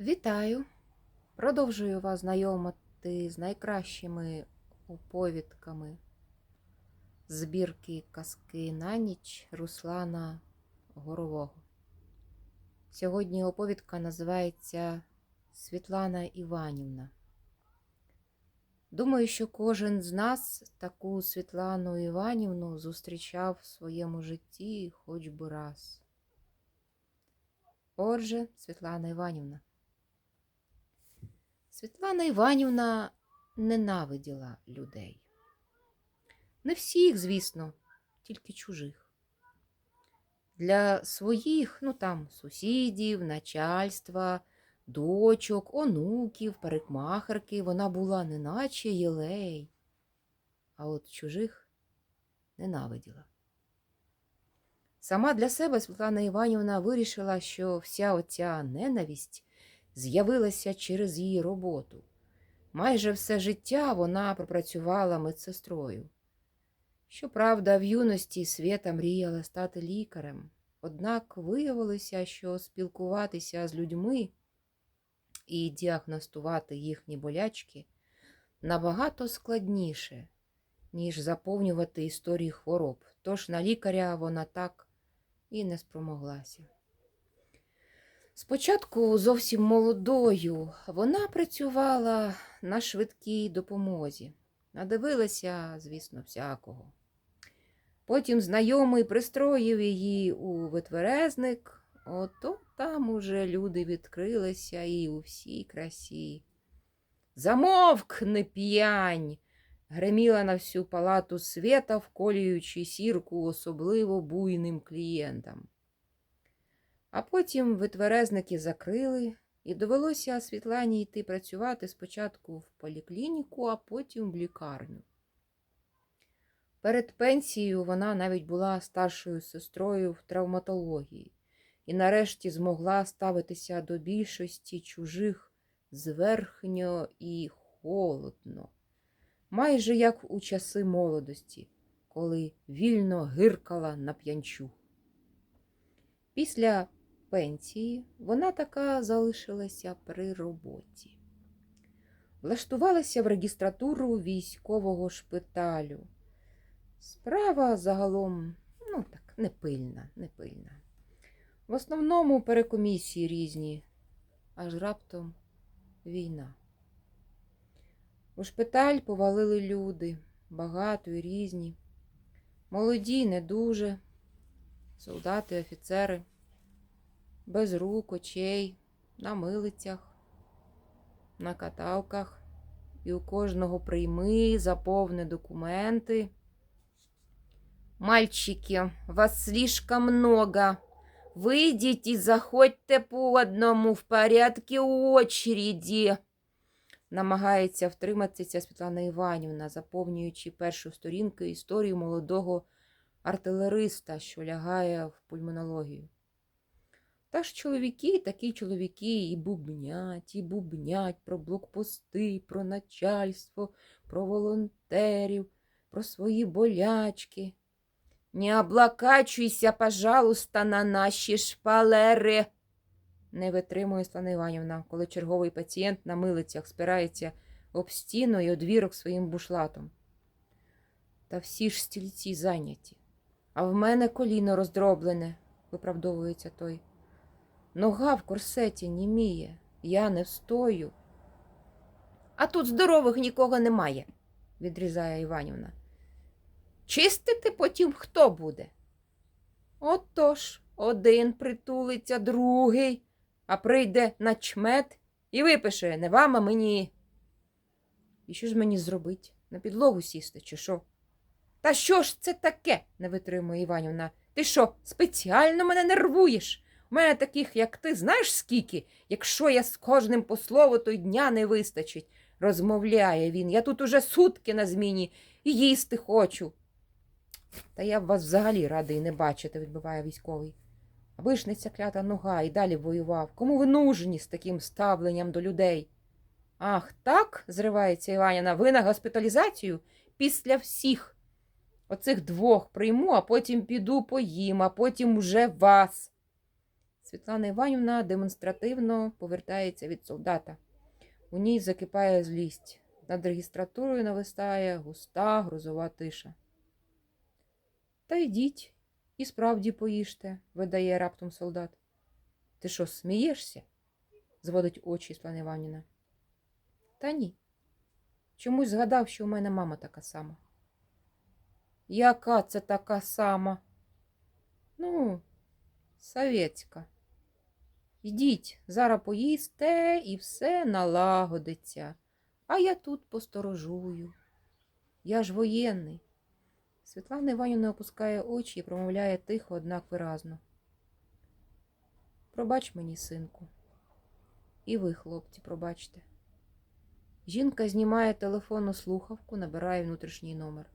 Вітаю! Продовжую вас знайомити з найкращими оповідками збірки казки на ніч Руслана Горового. Сьогодні оповідка називається Світлана Іванівна. Думаю, що кожен з нас таку Світлану Іванівну зустрічав в своєму житті хоч би раз. Отже, Світлана Іванівна. Світлана Іванівна ненавиділа людей. Не всіх, звісно, тільки чужих. Для своїх, ну там, сусідів, начальства, дочок, онуків, парикмахерки вона була неначе єлей, а от чужих ненавиділа. Сама для себе Світлана Іванівна вирішила, що вся оця ненависть з'явилася через її роботу. Майже все життя вона пропрацювала медсестрою. Щоправда, в юності Свята мріяла стати лікарем, однак виявилося, що спілкуватися з людьми і діагностувати їхні болячки набагато складніше, ніж заповнювати історії хвороб, тож на лікаря вона так і не спромоглася. Спочатку зовсім молодою вона працювала на швидкій допомозі, надивилася, звісно, всякого. Потім знайомий пристроїв її у витверезник, ото там уже люди відкрилися і у всій красі. Замовкни, п'янь! греміла на всю палату свята, вколюючи сірку особливо буйним клієнтам. А потім витверезники закрили, і довелося Світлані йти працювати спочатку в поліклініку, а потім в лікарню. Перед пенсією вона навіть була старшою сестрою в травматології і нарешті змогла ставитися до більшості чужих зверхньо і холодно, майже як у часи молодості, коли вільно гиркала на п'янчу. Після пенсії вона така залишилася при роботі. Влаштувалася в регістратуру військового шпиталю. Справа загалом, ну так, непильна, непильна. В основному перекомісії різні, аж раптом війна. У шпиталь повалили люди, багато і різні, молоді, не дуже, солдати, офіцери, без рук, очей, на милицях, на каталках, і у кожного прийми, заповни документи. Мальчики, вас слишком много. Выйдите и заходьте по одному в порядке очереди. Намагається втриматися Світлана Іванівна, заповнюючи першу сторінку історію молодого артилериста, що лягає в пульмонологію. Та ж чоловіки, такі чоловіки, і бубнять, і бубнять про блокпости, про начальство, про волонтерів, про свої болячки. Не облакачуйся, пожалуйста, на наші шпалери. Не витримує Слана Іванівна, коли черговий пацієнт на милицях спирається об стіну і одвірок своїм бушлатом. Та всі ж стільці зайняті. А в мене коліно роздроблене, виправдовується той. Нога в корсеті німіє, я не встою. А тут здорових нікого немає, відрізає Іванівна. Чистити потім хто буде? Отож, один притулиться, другий, а прийде начмет і випише не вам, а мені. І що ж мені зробить? На підлогу сісти, чи що? Та що ж це таке? не витримує Іванівна. Ти що, спеціально мене нервуєш? Мене таких, як ти, знаєш скільки? Якщо я з кожним по слову, то й дня не вистачить, розмовляє він. Я тут уже сутки на зміні і їсти хочу. Та я б вас взагалі радий не бачити, відбиває військовий. Аби ж не ця клята нога і далі воював. Кому ви нужні з таким ставленням до людей? Ах, так, зривається Іваніна, ви на госпіталізацію після всіх. Оцих двох прийму, а потім піду поїм, а потім уже вас. Світлана Іванівна демонстративно повертається від солдата. У ній закипає злість. Над регістратурою нависає густа грузова тиша. Та йдіть і справді поїжте, видає раптом солдат. Ти що, смієшся? зводить очі Світлана Іванівна. Та ні. Чомусь згадав, що у мене мама така сама. Яка це така сама? Ну, совєтська. Йдіть, зараз поїсте і все налагодиться. А я тут посторожую. Я ж воєнний. Світлана Іванівна опускає очі і промовляє тихо, однак виразно. Пробач мені, синку. І ви, хлопці, пробачте. Жінка знімає телефонну слухавку, набирає внутрішній номер.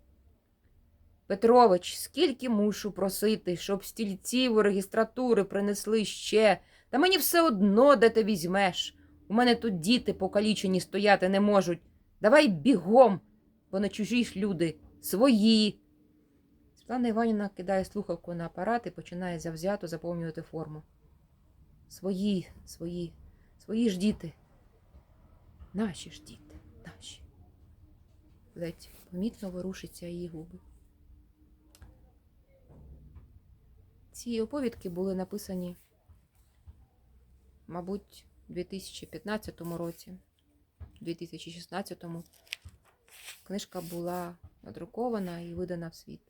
Петрович, скільки мушу просити, щоб стільців у регістратури принесли ще, та мені все одно, де ти візьмеш. У мене тут діти покалічені стояти не можуть. Давай бігом, бо не чужі ж люди, свої. Світлана Іванівна кидає слухавку на апарат і починає завзято заповнювати форму. Свої, свої, свої ж діти. Наші ж діти, наші. Ледь помітно ворушиться її губи. Ці оповідки були написані, мабуть, у 2015 році, 2016. Книжка була надрукована і видана в світ.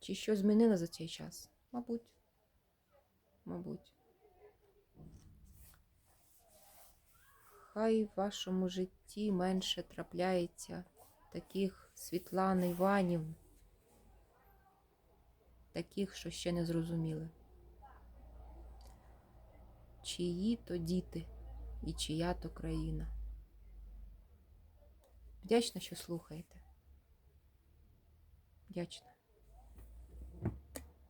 Чи що змінило за цей час? Мабуть. Мабуть. Хай в вашому житті менше трапляється таких Світлан Іванів, таких, що ще не зрозуміли. Чиї то діти і чия то країна. Вдячна, що слухаєте. Вдячна.